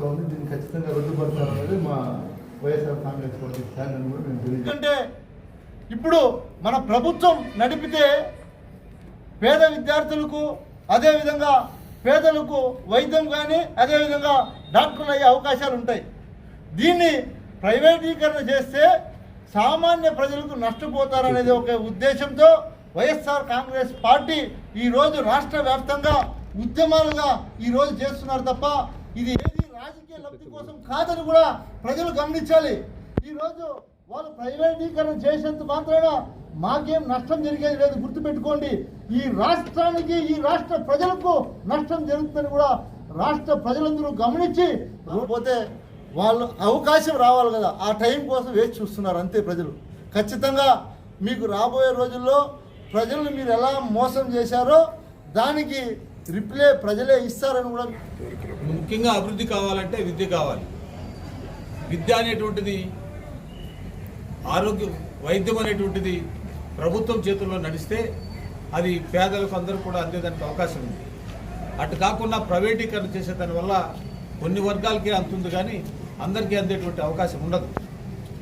పద్ధతులు ఉంది దీన్ని ఖచ్చితంగా రద్దుపడతామనేది మా వైఎస్ఆర్ కాంగ్రెస్ పార్టీ స్టాండ్ అని కూడా మేము తెలియజేస్తాం. ఇప్పుడు మన ప్రభుత్వం నడిపితే పేద విద్యార్థులకు అదేవిధంగా పేదలకు వైద్యం కానీ అదేవిధంగా డాక్టర్లు అయ్యే అవకాశాలు ఉంటాయి. దీన్ని ప్రైవేటీకరణ చేస్తే సామాన్య ప్రజలకు నష్టపోతారనేది ఒక ఉద్దేశంతో వైఎస్ఆర్ కాంగ్రెస్ పార్టీ ఈరోజు రాష్ట్ర వ్యాప్తంగా ఉద్యమాలుగా ఈరోజు చేస్తున్నారు తప్ప ఇది ఏది లబ్ధి కోసం కాదని కూడా ప్రజలు గమనించాలి. ఈరోజు వాళ్ళు ప్రైవేటీకరణ చేసేంత మాత్రాన మాకేం నష్టం జరిగేది లేదు. గుర్తుపెట్టుకోండి ఈ రాష్ట్రానికి ఈ రాష్ట్ర ప్రజలకు నష్టం జరుగుతుందని కూడా రాష్ట్ర ప్రజలందరూ గమనించి పోతే వాళ్ళు అవకాశం రావాలి కదా. ఆ టైం కోసం వేచి చూస్తున్నారు అంతే ప్రజలు. ఖచ్చితంగా మీకు రాబోయే రోజుల్లో ప్రజలను మీరు ఎలా మోసం చేశారో దానికి రిప్లే ప్రజలే ఇస్తారని కూడా ముఖ్యంగా అభివృద్ధి కావాలంటే విద్య కావాలి. విద్య అనేటువంటిది ఆరోగ్య వైద్యం అనేటువంటిది ప్రభుత్వం చేతుల్లో నడిస్తే అది పేదలకు అందరూ కూడా అందేదానికి అవకాశం ఉంది. అటు కాకుండా ప్రైవేటీకరణ చేసే దానివల్ల కొన్ని వర్గాలకే అందుతుంది కానీ అందరికీ అందేటువంటి అవకాశం ఉండదు.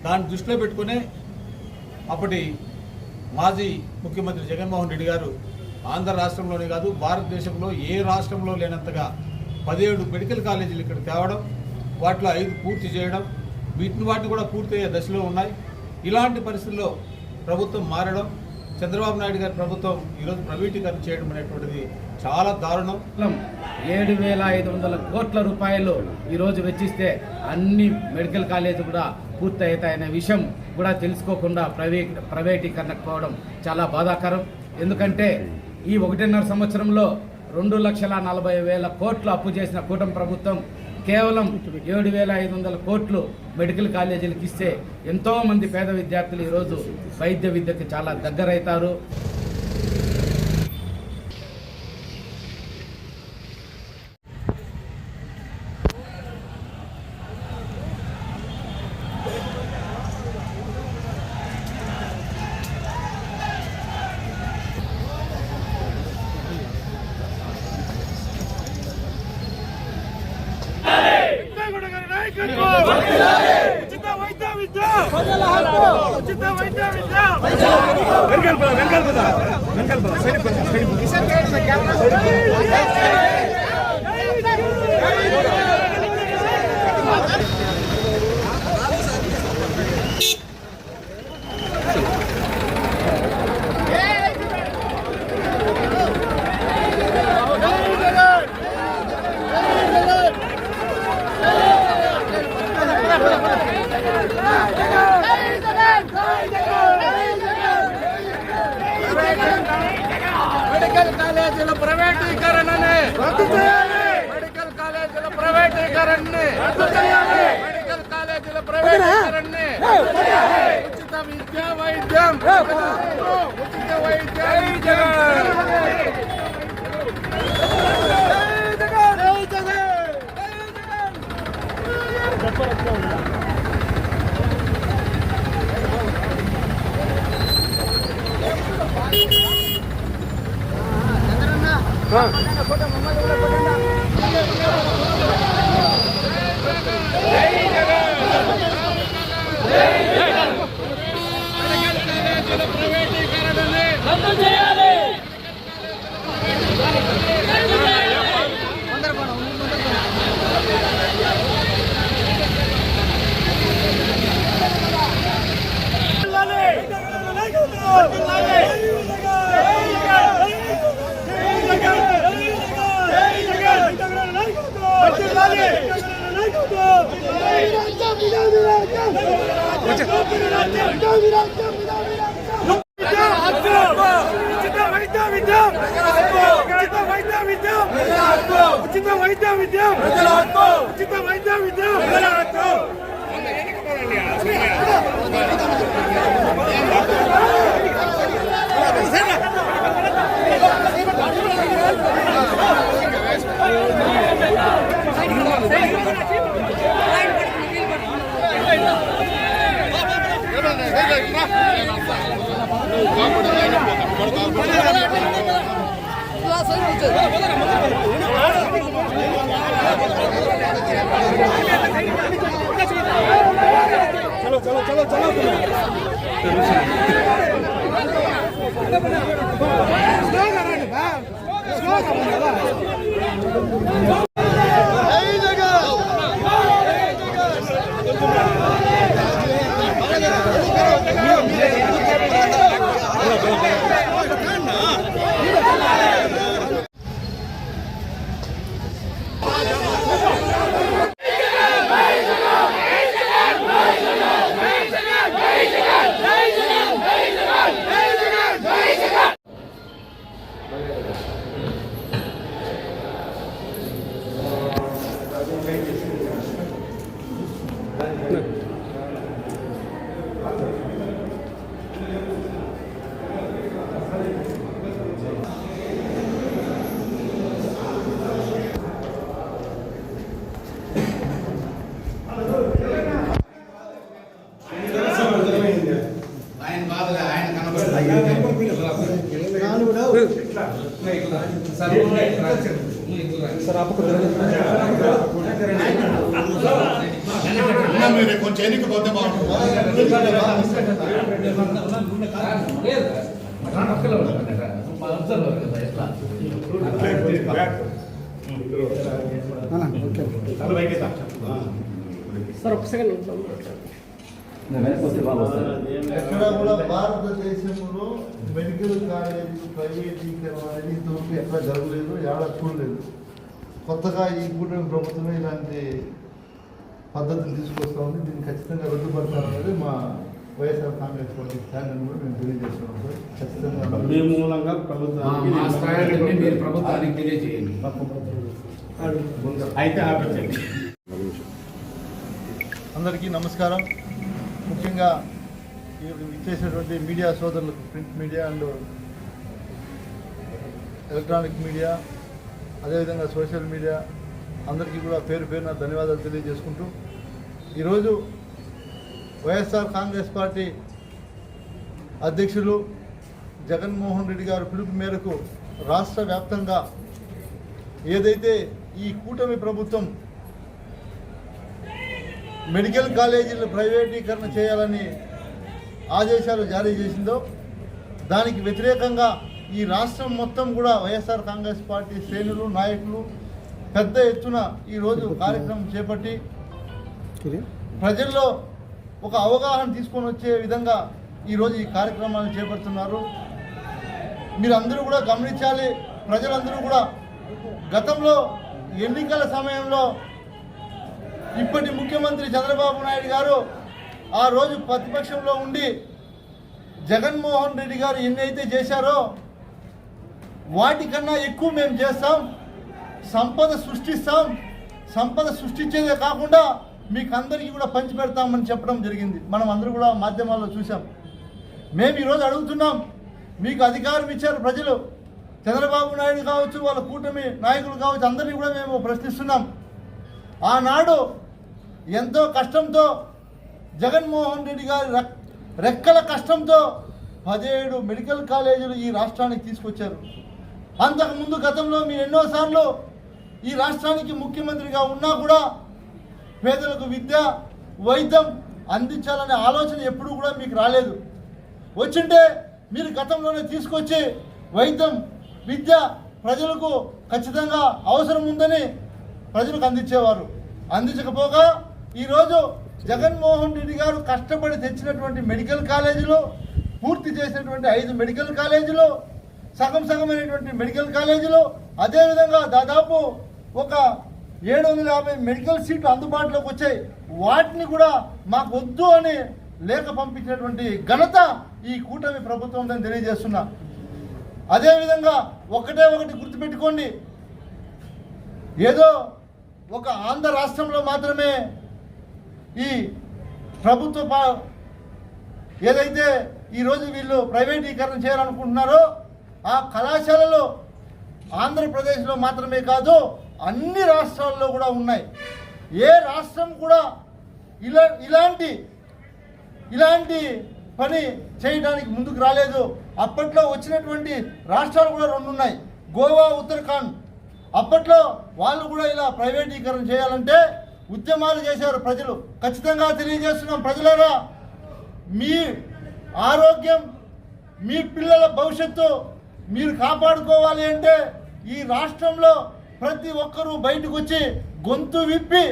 దాన్ని దృష్టిలో పెట్టుకునే అప్పటి మాజీ ముఖ్యమంత్రి జగన్మోహన్ రెడ్డి గారు ఆంధ్ర రాష్ట్రంలోనే కాదు భారతదేశంలో ఏ రాష్ట్రంలో లేనంతగా పదిహేడు మెడికల్ కాలేజీలు ఇక్కడ తేవడం వాటిలో ఐదు పూర్తి చేయడం వీటిని వాటిని కూడా పూర్తయ్యే దశలో ఉన్నాయి. ఇలాంటి పరిస్థితుల్లో ప్రభుత్వం మారడం చంద్రబాబు నాయుడు గారి ప్రభుత్వం ఈరోజు ప్రైవేటీకరణ చేయడం అనేటువంటిది చాలా దారుణం. ఏడు వేల ఐదు వందల కోట్ల రూపాయలు ఈరోజు వెచ్చిస్తే అన్ని మెడికల్ కాలేజీ కూడా పూర్తవుతాయనే విషయం కూడా తెలుసుకోకుండా ప్రైవేట్ ప్రైవేటీకరణకు పోవడం చాలా బాధాకరం. ఎందుకంటే ఈ ఒకటిన్నర సంవత్సరంలో రెండు లక్షల నలభై వేల కోట్లు అప్పు చేసిన కూటమి ప్రభుత్వం కేవలం ఏడు వేల ఐదు వందల కోట్లు మెడికల్ కాలేజీలకు ఇస్తే ఎంతోమంది పేద విద్యార్థులు ఈరోజు వైద్య విద్యకు చాలా దగ్గరవుతారు ఉచిత వైద్య విద్య ఉచిత వైద్య విద్య మెడికల్ కాలేజీల ప్రైవేటీకరణని రద్దు చేయాలి. మెడికల్ కాలేజీల ప్రైవేటీకరణని రద్దు చేయాలి. మెడికల్ కాలేజీల ప్రైవేటీకరణని ఉచిత విద్య వైద్యం. ఉచిత వైద్యం. ఉచిత విద్యం ఉచిత వైద్య విద్యం Thank you. चलो चलो चलो चलो स्लो करो ఎక్కడ కూడా భారతదేశంలో మెడికల్ కాలేజీ ప్రైవేటీకరణ అనేది ఇంతవరకు ఎక్కడ జరగలేదు ఏడ చూడలేదు కొత్తగా ఈ కూటమి ప్రభుత్వమే ఇలాంటి పద్ధతిని తీసుకొస్తా ఉంది. దీన్ని ఖచ్చితంగా రద్దుపడతామనేది మా వైఎస్ఆర్ కాంగ్రెస్ పార్టీ స్టాండ్ అని కూడా మేము తెలియజేస్తున్నాం సార్. ఖచ్చితంగా మీ మూలంగా ప్రభుత్వానికి ప్రభుత్వానికి తెలియజేయండి. అయితే ఆపించండి అందరికీ నమస్కారం. ముఖ్యంగా ఈ ఇచ్చేసినటువంటి మీడియా సోదరులకు print media and electronic media అదేవిధంగా సోషల్ మీడియా అందరికీ కూడా పేరు పేరున ధన్యవాదాలు తెలియజేసుకుంటూ ఈరోజు వైఎస్ఆర్ కాంగ్రెస్ పార్టీ అధ్యక్షులు జగన్మోహన్ రెడ్డి గారి పిలుపు మేరకు రాష్ట్ర వ్యాప్తంగా ఏదైతే ఈ కూటమి ప్రభుత్వం మెడికల్ కాలేజీలు ప్రైవేటీకరణ చేయాలని ఆదేశాలు జారీ చేసిందో దానికి వ్యతిరేకంగా ఈ రాష్ట్రం మొత్తం కూడా వైఎస్ఆర్ కాంగ్రెస్ పార్టీ శ్రేణులు నాయకులు పెద్ద ఎత్తున ఈరోజు కార్యక్రమం చేపట్టి ప్రజల్లో ఒక అవగాహన తీసుకొని వచ్చే విధంగా ఈరోజు ఈ కార్యక్రమాన్ని చేపడుతున్నారు. మీరందరూ కూడా గమనించాలి ప్రజలందరూ కూడా గతంలో ఎన్నికల సమయంలో ఇప్పటి ముఖ్యమంత్రి చంద్రబాబు నాయుడు గారు ఆ రోజు ప్రతిపక్షంలో ఉండి జగన్మోహన్ రెడ్డి గారు ఎన్నైతే చేశారో వాటికన్నా ఎక్కువ మేము చేస్తాం. సంపద సృష్టిస్తాం. సంపద సృష్టించేదే కాకుండా మీకు అందరికీ కూడా పంచి పెడతామని చెప్పడం జరిగింది. మనం అందరూ కూడా మాధ్యమాల్లో చూసాం మేము ఈరోజు అడుగుతున్నాం మీకు అధికారం ఇచ్చారు ప్రజలు. చంద్రబాబు నాయుడు కావచ్చు వాళ్ళ కూటమి నాయకులు కావచ్చు అందరినీ కూడా మేము ప్రశ్నిస్తున్నాం. ఆనాడు ఎంతో కష్టంతో జగన్మోహన్ రెడ్డి గారి రెక్కల కష్టంతో పదిహేడు మెడికల్ కాలేజీలు ఈ రాష్ట్రానికి తీసుకొచ్చారు. అంతకుముందు గతంలో మీరు ఎన్నోసార్లు ఈ రాష్ట్రానికి ముఖ్యమంత్రిగా ఉన్నా కూడా పేదలకు విద్య వైద్యం అందించాలనే ఆలోచన ఎప్పుడు కూడా మీకు రాలేదు. వచ్చింటే మీరు గతంలోనే తీసుకొచ్చి వైద్యం విద్య ప్రజలకు ఖచ్చితంగా అవసరం ఉందని ప్రజలకు అందించేవారు. అందించకపోగా ఈరోజు జగన్మోహన్ రెడ్డి గారు కష్టపడి తెచ్చినటువంటి మెడికల్ కాలేజీలు పూర్తి చేసినటువంటి ఐదు మెడికల్ కాలేజీలు సగం సగమైనటువంటి మెడికల్ కాలేజీలు అదేవిధంగా దాదాపు ఒక ఏడు వందల యాభై మెడికల్ సీట్లు అందుబాటులోకి వచ్చాయి. వాటిని కూడా మాకు వద్దు అని లేఖ పంపించినటువంటి ఘనత ఈ కూటమి ప్రభుత్వం ఉందని తెలియజేస్తున్నా. అదేవిధంగా ఒకటే ఒకటి గుర్తుపెట్టుకోండి. ఏదో ఒక ఆంధ్ర రాష్ట్రంలో మాత్రమే ఈ ప్రభుత్వ పా- ఏదైతే ఈరోజు వీళ్ళు ప్రైవేటీకరణ చేయాలనుకుంటున్నారో ఆ కళాశాలలో ఆంధ్రప్రదేశ్లో మాత్రమే కాదు అన్ని రాష్ట్రాల్లో కూడా ఉన్నాయి. ఏ రాష్ట్రం కూడా ఇలా ఇలాంటి ఇలాంటి పని చేయడానికి ముందుకు రాలేదు. అప్పట్లో వచ్చినటువంటి రాష్ట్రాలు కూడా రెండు ఉన్నాయి గోవా ఉత్తరాఖండ్. అప్పట్లో వాళ్ళు కూడా ఇలా ప్రైవేటీకరణ చేయాలంటే ఉద్యమాలు చేశారు ప్రజలు. ఖచ్చితంగా తెలియజేస్తున్నాం ప్రజలారా మీ ఆరోగ్యం మీ పిల్లల భవిష్యత్తు మీరు కాపాడుకోవాలి అంటే ఈ రాష్ట్రంలో ప్రతి ఒక్కరూ బయటకు వచ్చి గొంతు విప్పి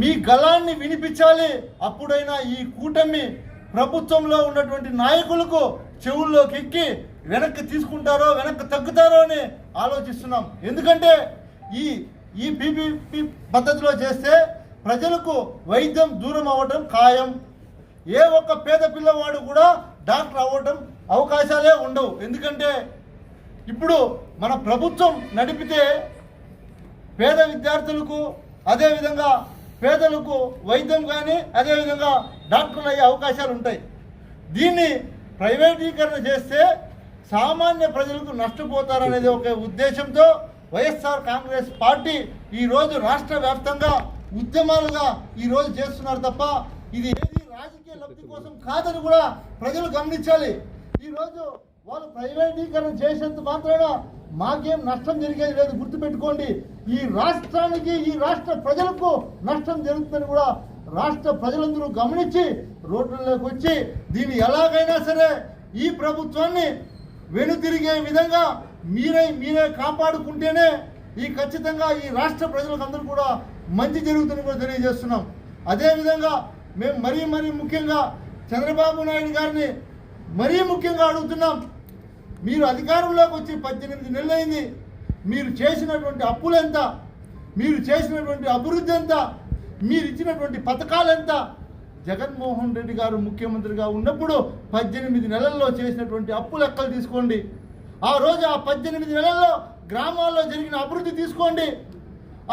మీ గళాన్ని వినిపించాలి. అప్పుడైనా ఈ కూటమి ప్రభుత్వంలో ఉన్నటువంటి నాయకులకు చెవుల్లోకి ఎక్కి వెనక్కి తీసుకుంటారో వెనక్కి తగ్గుతారో అని ఆలోచిస్తున్నాం. ఎందుకంటే ఈ ఈ పీపీపీ పద్ధతిలో చేస్తే ప్రజలకు వైద్యం దూరం అవ్వడం ఖాయం. ఏ ఒక్క పేద పిల్లవాడు కూడా డాక్టర్ అవ్వడం అవకాశాలే ఉండవు. ఎందుకంటే ఇప్పుడు మన ప్రభుత్వం నడిపితే పేద విద్యార్థులకు అదేవిధంగా పేదలకు వైద్యం కానీ అదేవిధంగా డాక్టర్లు అయ్యే అవకాశాలు ఉంటాయి. దీన్ని ప్రైవేటీకరణ చేస్తే సామాన్య ప్రజలకు నష్టపోతారనేది ఒక ఉద్దేశంతో వైఎస్ఆర్ కాంగ్రెస్ పార్టీ ఈరోజు రాష్ట్ర వ్యాప్తంగా ఉద్యమాలుగా ఈరోజు చేస్తున్నారు తప్ప ఇది ఏది రాజకీయ లబ్ధి కోసం కాదని కూడా ప్రజలు గమనించాలి. ఈరోజు వాళ్ళు ప్రైవేటీకరణ చేసేంత మాత్రాన మాకేం నష్టం జరిగేది లేదు గుర్తుపెట్టుకోండి. ఈ రాష్ట్రానికి ఈ రాష్ట్ర ప్రజలకు నష్టం జరుగుతుందని కూడా రాష్ట్ర ప్రజలందరూ గమనించి రోడ్లలోకి వచ్చి దీన్ని ఎలాగైనా సరే ఈ ప్రభుత్వాన్ని వెనుతిరిగే విధంగా మీరే మీరే కాపాడుకుంటేనే ఈ ఖచ్చితంగా ఈ రాష్ట్ర ప్రజలకు అందరూ కూడా మంచి జరుగుతుందని కూడా తెలియజేస్తున్నాం. అదేవిధంగా మేము మరీ మరీ ముఖ్యంగా చంద్రబాబు నాయుడు గారిని మరీ ముఖ్యంగా అడుగుతున్నాం. మీరు అధికారంలోకి వచ్చి పద్దెనిమిది నెలలైంది. మీరు చేసినటువంటి అప్పులు ఎంత? మీరు చేసినటువంటి అభివృద్ధి ఎంత? మీరు ఇచ్చినటువంటి పథకాలు ఎంత? జగన్మోహన్ రెడ్డి గారు ముఖ్యమంత్రిగా ఉన్నప్పుడు పద్దెనిమిది నెలల్లో చేసినటువంటి అప్పు లెక్కలు తీసుకోండి. ఆ రోజు ఆ పద్దెనిమిది నెలల్లో గ్రామాల్లో జరిగిన అభివృద్ధి తీసుకోండి.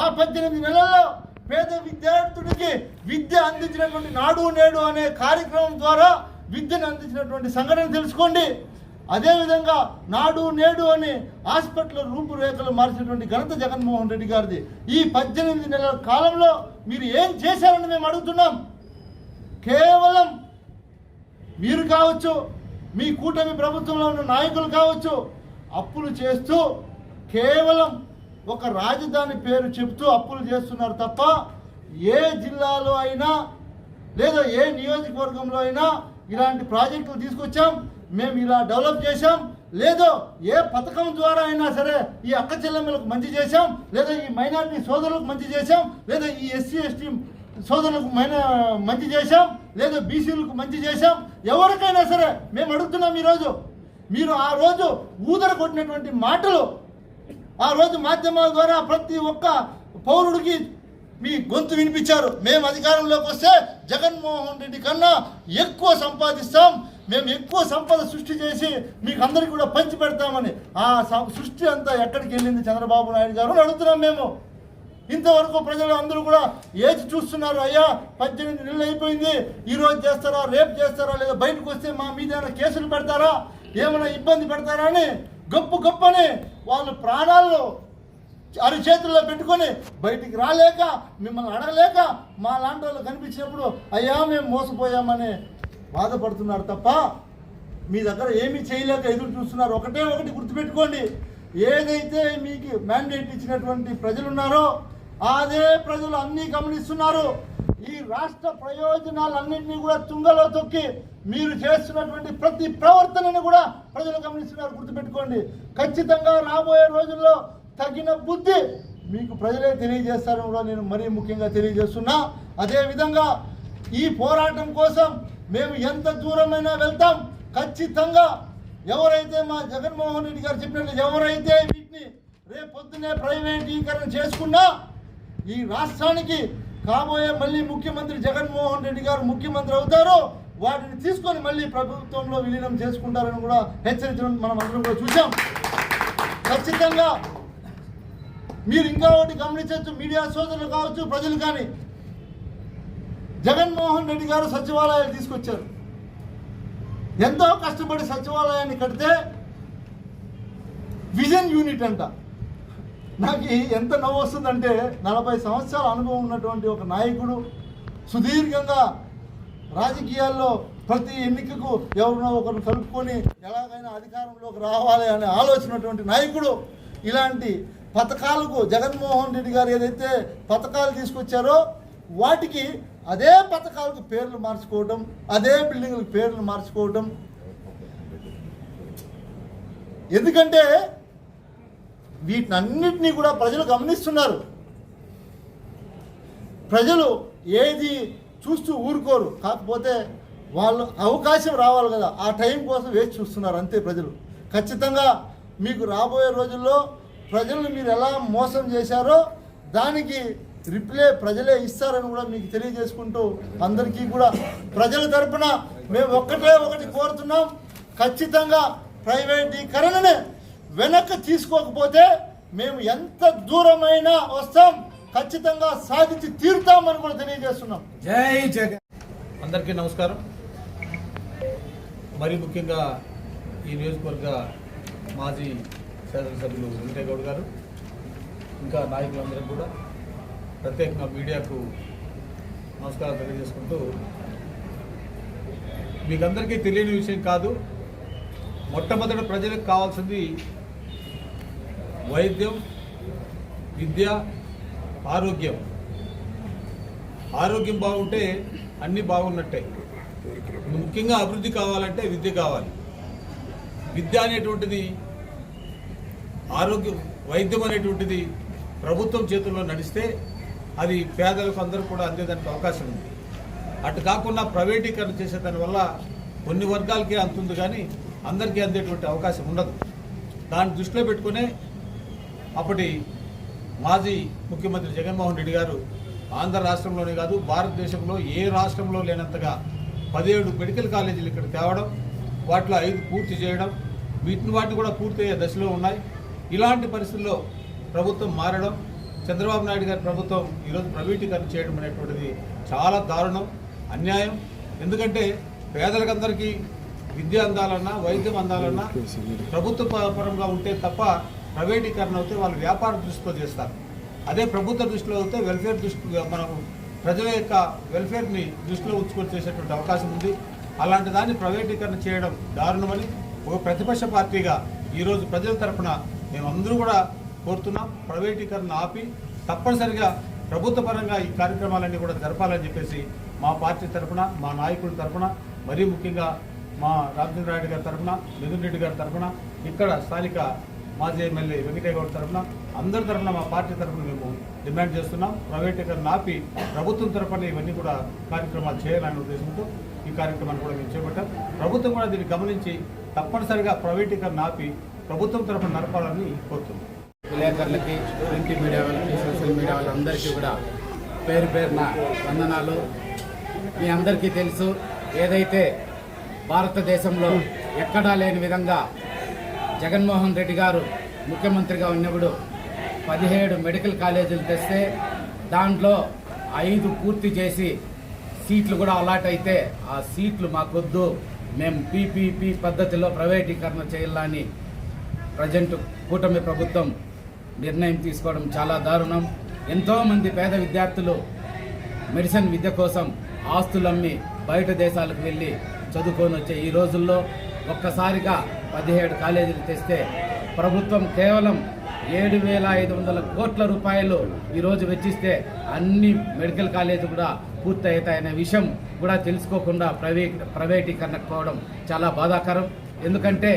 ఆ పద్దెనిమిది నెలల్లో పేద విద్యార్థుడికి విద్య అందించినటువంటి నాడు నేడు అనే కార్యక్రమం ద్వారా విద్యను అందించినటువంటి సంఘటన తెలుసుకోండి. అదేవిధంగా నాడు నేడు అని హాస్పిటల్ రూపురేఖలు మార్చినటువంటి ఘనత జగన్మోహన్ రెడ్డి గారిది. ఈ పద్దెనిమిది నెలల కాలంలో మీరు ఏం చేశారని మేము అడుగుతున్నాం. కేవలం మీరు కావచ్చు మీ కూటమి ప్రభుత్వంలో ఉన్న నాయకులు కావచ్చు అప్పులు చేస్తూ కేవలం ఒక రాజధాని పేరు చెప్తూ అప్పులు చేస్తున్నారు తప్ప ఏ జిల్లాలో అయినా లేదా ఏ నియోజకవర్గంలో అయినా ఇలాంటి ప్రాజెక్టులు తీసుకొచ్చాం. మేము ఇలా డెవలప్ చేశాం. లేదో ఏ పథకం ద్వారా అయినా సరే ఈ అక్క చెల్లెమ్మలకు మంచి చేశాం. లేదా ఈ మైనారిటీ సోదరులకు మంచి చేశాం. లేదా ఈ ఎస్సీ ఎస్టీ సోదరులకు మైన మంచి చేశాం. లేదా బీసీలకు మంచి చేశాం. ఎవరికైనా సరే మేము అడుగుతున్నాం ఈరోజు. మీరు ఆ రోజు ఊదర కొట్టినటువంటి మాటలు ఆ రోజు మాధ్యమాల ద్వారా ప్రతి ఒక్క పౌరుడికి మీ గొంతు వినిపించారు. మేము అధికారంలోకి వస్తే జగన్మోహన్ రెడ్డి కన్నా ఎక్కువ సంపాదిస్తాం. మేము ఎక్కువ సంపద సృష్టి చేసి మీకు అందరికీ కూడా పంచి పెడతామని ఆ సం- సృష్టి అంతా ఎక్కడికి వెళ్ళింది చంద్రబాబు నాయుడు గారు అని అడుగుతున్నాం మేము. ఇంతవరకు ప్రజలు అందరూ కూడా ఏది చూస్తున్నారు? అయ్యా పద్దెనిమిది నెలలు అయిపోయింది. ఈరోజు చేస్తారా? రేపు చేస్తారా? లేదా బయటకు వస్తే మా మీద ఏమైనా కేసులు పెడతారా? ఏమైనా ఇబ్బంది పెడతారా అని గొప్ప గొప్పని వాళ్ళు ప్రాణాల్లో అరిచేతుల్లో పెట్టుకొని బయటికి రాలేక మిమ్మల్ని అడగలేక మా లాంటి వాళ్ళు కనిపించినప్పుడు అయ్యా మేము మోసపోయామని బాధపడుతున్నారు తప్ప మీ దగ్గర ఏమీ చేయలేక ఎదురు చూస్తున్నారు. ఒకటే ఒకటి గుర్తుపెట్టుకోండి. ఏదైతే మీకు మ్యాండేట్ ఇచ్చినటువంటి ప్రజలు ఉన్నారో అదే ప్రజలు అన్నీ గమనిస్తున్నారు. ఈ రాష్ట్ర ప్రయోజనాలన్నింటినీ కూడా తుంగలో తొక్కి మీరు చేస్తున్నటువంటి ప్రతి ప్రవర్తనని కూడా ప్రజలు గమనిస్తున్నారు. గుర్తుపెట్టుకోండి. ఖచ్చితంగా రాబోయే రోజుల్లో తగిన బుద్ధి మీకు ప్రజలే తెలియజేస్తారని కూడా నేను మరీ ముఖ్యంగా తెలియజేస్తున్నా. అదేవిధంగా ఈ పోరాటం కోసం మేము ఎంత దూరమైనా వెళ్తాం. ఖచ్చితంగా ఎవరైతే మా జగన్మోహన్ రెడ్డి గారు చెప్పినట్లు ఎవరైతే వీటిని రేపు పొద్దునే ప్రైవేటీకరణ చేసుకున్నా ఈ రాష్ట్రానికి కాబోయే మళ్ళీ ముఖ్యమంత్రి జగన్మోహన్ రెడ్డి గారు ముఖ్యమంత్రి అవుతారు వాటిని తీసుకొని మళ్ళీ ప్రభుత్వంలో విలీనం చేసుకుంటారని కూడా హెచ్చరించడం మనం అందరం కూడా చూసాం ఖచ్చితంగా మీరు ఇంకా ఒకటి గమనించవచ్చు మీడియా సోదరులు కావచ్చు ప్రజలు కానీ జగన్మోహన్ రెడ్డి గారు సచివాలయాలు తీసుకొచ్చారు. ఎంతో కష్టపడి సచివాలయాన్ని కడితే విజన్ యూనిట్ అంట. నాకు ఎంత నవ్వు వస్తుందంటే నలభై సంవత్సరాల అనుభవం ఉన్నటువంటి ఒక నాయకుడు సుదీర్ఘంగా రాజకీయాల్లో ప్రతి ఎన్నికకు ఎవరినో ఒకరిని కలుపుకొని ఎలాగైనా అధికారంలోకి రావాలి అనే ఆలోచనటువంటి నాయకుడు ఇలాంటి పథకాలకు జగన్మోహన్ రెడ్డి గారు ఏదైతే పథకాలు తీసుకొచ్చారో వాటికి అదే పథకాలకు పేర్లు మార్చుకోవడం అదే బిల్డింగ్లకు పేర్లు మార్చుకోవడం ఎందుకంటే వీటినన్నిటినీ కూడా ప్రజలు గమనిస్తున్నారు. ప్రజలు ఏది చూస్తూ ఊరుకోరు. కాకపోతే వాళ్ళు అవకాశం రావాలి కదా. ఆ టైం కోసం వేచి చూస్తున్నారు అంతే ప్రజలు. ఖచ్చితంగా మీకు రాబోయే రోజుల్లో ప్రజలను మీరు ఎలా మోసం చేశారో దానికి రిప్లే ప్రజలే ఇస్తారని కూడా మీకు తెలియజేసుకుంటూ అందరికీ కూడా ప్రజల తరపున మేము ఒక్కటే ఒకటి కోరుతున్నాం. ఖచ్చితంగా ప్రైవేటీకరణనే వెనక్కి తీసుకోకపోతే మేము ఎంత దూరమైనా వస్తాం. ఖచ్చితంగా సాధించి తీరుతామని కూడా తెలియజేస్తున్నాం. జై జగన్. అందరికీ నమస్కారం. మరి ముఖ్యంగా ఈ నియోజకవర్గ మాజీ శాసనసభ్యులు వెంకటేగౌడ్ గారు ఇంకా నాయకులందరికీ కూడా ప్రత్యేకంగా మీడియాకు నమస్కారం తెలియజేసుకుంటూ మీకందరికీ తెలియని విషయం కాదు మొట్టమొదటి ప్రజలకు కావాల్సింది వైద్యం విద్య ఆరోగ్యం. ఆరోగ్యం బాగుంటే అన్నీ బాగున్నట్టే. ముఖ్యంగా అభివృద్ధి కావాలంటే విద్య కావాలి. విద్య అనేటువంటిది ఆరోగ్యం వైద్యం అనేటువంటిది ప్రభుత్వం చేతుల్లో నడిస్తే అది పేదలకు అందరూ కూడా అందేదానికి అవకాశం ఉంది. అటు కాకుండా ప్రైవేటీకరణ చేసే దానివల్ల కొన్ని వర్గాలకే అంతుంది కానీ అందరికీ అందేటువంటి అవకాశం ఉండదు. దాన్ని దృష్టిలో పెట్టుకునే అప్పటి మాజీ ముఖ్యమంత్రి జగన్మోహన్ రెడ్డి గారు ఆంధ్ర రాష్ట్రంలోనే కాదు భారతదేశంలో ఏ రాష్ట్రంలో లేనంతగా పదిహేడు మెడికల్ కాలేజీలు ఇక్కడ తేవడం వాటిలో ఐదు పూర్తి చేయడం వీటిని వాటిని కూడా పూర్తయ్యే దశలో ఉన్నాయి. ఇలాంటి పరిస్థితుల్లో ప్రభుత్వం మారడం చంద్రబాబు నాయుడు గారి ప్రభుత్వం ఈరోజు ప్రైవేటీకరణ చేయడం అనేటువంటిది చాలా దారుణం అన్యాయం. ఎందుకంటే పేదలకందరికీ విద్య అందాలన్నా వైద్యం అందాలన్నా ప్రభుత్వ ప- పరంగా ఉంటే తప్ప ప్రైవేటీకరణ అయితే వాళ్ళు వ్యాపార దృష్టితో చేస్తారు. అదే ప్రభుత్వ దృష్టిలో అయితే వెల్ఫేర్ దృష్టి మనం ప్రజల యొక్క వెల్ఫేర్ని దృష్టిలో ఉంచుకొని చేసేటువంటి అవకాశం ఉంది. అలాంటి దాన్ని ప్రైవేటీకరణ చేయడం దారుణమని ఒక ప్రతిపక్ష పార్టీగా ఈరోజు ప్రజల తరఫున మేమందరూ కూడా కోరుతున్నాం ప్రైవేటీకరణ ఆపి తప్పనిసరిగా ప్రభుత్వ పరంగా ఈ కార్యక్రమాలన్నీ కూడా జరపాలని చెప్పేసి మా పార్టీ తరఫున మా నాయకుల తరఫున మరీ ముఖ్యంగా మా రామచంద్రారెడ్డి గారి తరఫున మిథున్ రెడ్డి గారి తరఫున ఇక్కడ స్థానిక మాజీ ఎమ్మెల్యే వెంకటేగౌడ్ తరఫున అందరి తరఫున మా పార్టీ తరఫున మేము డిమాండ్ చేస్తున్నాం. ప్రైవేటీకరణ ఆపి ప్రభుత్వం తరఫున ఇవన్నీ కూడా కార్యక్రమాలు చేయాలనే ఉద్దేశంతో ఈ కార్యక్రమాన్ని కూడా మేము చేపట్టాం. ప్రభుత్వం కూడా దీన్ని గమనించి తప్పనిసరిగా ప్రైవేటీకరణ ఆపి ప్రభుత్వం తరఫున నడపాలని కోరుతున్నాం. విలేకరులకి ప్రింట్ మీడియా వాళ్ళకి సోషల్ మీడియా వాళ్ళందరికీ కూడా పేరు పేరున వందనాలు. మీ అందరికీ తెలుసు ఏదైతే భారతదేశంలో ఎక్కడా లేని విధంగా జగన్మోహన్ రెడ్డి గారు ముఖ్యమంత్రిగా ఉన్నప్పుడు పదిహేడు మెడికల్ కాలేజీలు తెస్తే దాంట్లో ఐదు పూర్తి చేసి సీట్లు కూడా అలాట్ అయితే ఆ సీట్లు మాకొద్దు. మేము పీపీపీ పద్ధతిలో ప్రైవేటీకరణ చేయాలని ప్రజెంట్ కూటమి ప్రభుత్వం నిర్ణయం తీసుకోవడం చాలా దారుణం. ఎంతోమంది పేద విద్యార్థులు మెడిసిన్ విద్య కోసం ఆస్తులమ్మి బయట దేశాలకు వెళ్ళి చదువుకొని వచ్చే ఈ రోజుల్లో ఒక్కసారిగా పదిహేడు కాలేజీలు తెస్తే ప్రభుత్వం కేవలం ఏడు వేల ఐదు వందల కోట్ల రూపాయలు ఈరోజు వెచ్చిస్తే అన్ని మెడికల్ కాలేజీ కూడా పూర్తవుతాయనే విషయం కూడా తెలుసుకోకుండా ప్రైవేట్ ప్రైవేటీకరణకు పోవడం చాలా బాధాకరం. ఎందుకంటే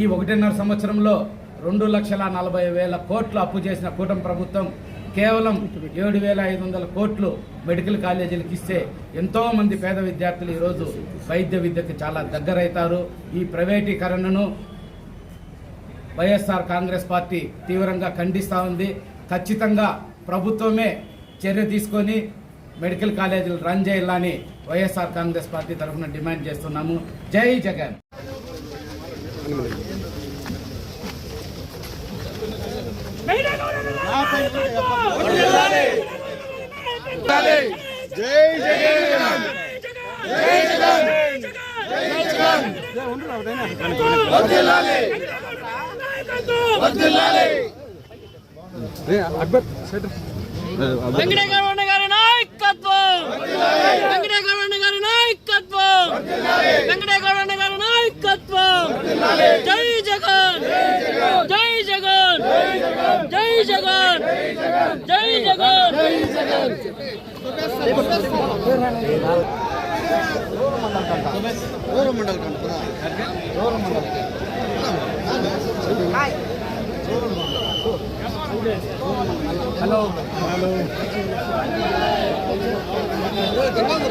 ఈ ఒకటిన్నర సంవత్సరంలో రెండు లక్షల నలభై వేల కోట్లు అప్పు చేసిన కూటమి ప్రభుత్వం కేవలం ఏడు వేల ఐదు వందల కోట్లు మెడికల్ కాలేజీలకు ఇస్తే ఎంతో మంది పేద విద్యార్థులు ఈరోజు వైద్య విద్యకు చాలా దగ్గరవుతారు. ఈ ప్రైవేటీకరణను వైఎస్ఆర్ కాంగ్రెస్ పార్టీ తీవ్రంగా ఖండిస్తూ ఉంది. ఖచ్చితంగా ప్రభుత్వమే చర్య తీసుకొని మెడికల్ కాలేజీలు రన్ చేయాలని వైఎస్ఆర్ కాంగ్రెస్ పార్టీ తరఫున డిమాండ్ చేస్తున్నాము. జై జగన్. జై జగన్ జై జగన్ జై జగన్ అక్బర్ వెంకటేశ్వర గారి నాయకత్వం. వెంకటేశ్వర గారి నాయకత్వం వెంకటేశ్వర గారి నాయకత్వం. జై జగన్. జై జగన్! జై జగన్! జై జగన్! మండల్ హలో హలో చంద్రబాబు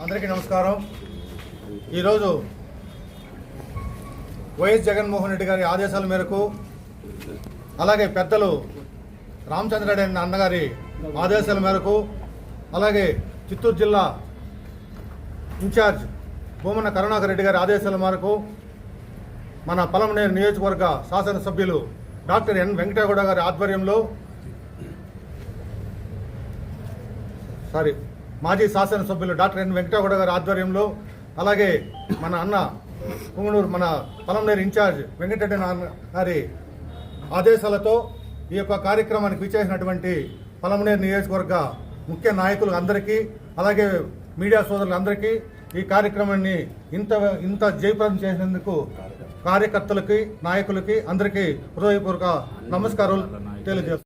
అందరికీ నమస్కారం. ఈరోజు వైఎస్ జగన్మోహన్ రెడ్డి గారి ఆదేశాల మేరకు అలాగే పెద్దలు రామచంద్రారెడ్డి అన్న అన్నగారి ఆదేశాల మేరకు అలాగే చిత్తూరు జిల్లా ఇన్ఛార్జ్ భూమన్న కరుణాకర్ రెడ్డి గారి ఆదేశాల మేరకు మన పలమనేరు నియోజకవర్గ శాసనసభ్యులు డాక్టర్ ఎన్ వెంకటగౌడ గారి ఆధ్వర్యంలో సారీ మాజీ శాసనసభ్యులు డాక్టర్ ఎన్ వెంకటగౌడ గారి ఆధ్వర్యంలో అలాగే మన అన్న పుంగనూరు మన పలంనేరు ఇన్ఛార్జ్ వెంకటరెడ్డి నాన్న గారి ఆదేశాలతో ఈ యొక్క కార్యక్రమానికి విచ్చేసినటువంటి పొలంనేరు నియోజకవర్గ ముఖ్య నాయకులు అందరికీ అలాగే మీడియా సోదరులందరికీ ఈ కార్యక్రమాన్ని ఇంత ఇంత జయప్రదం చేసినందుకు కార్యకర్తలకి నాయకులకి అందరికీ హృదయపూర్వక నమస్కారాలు తెలియజేస్తాను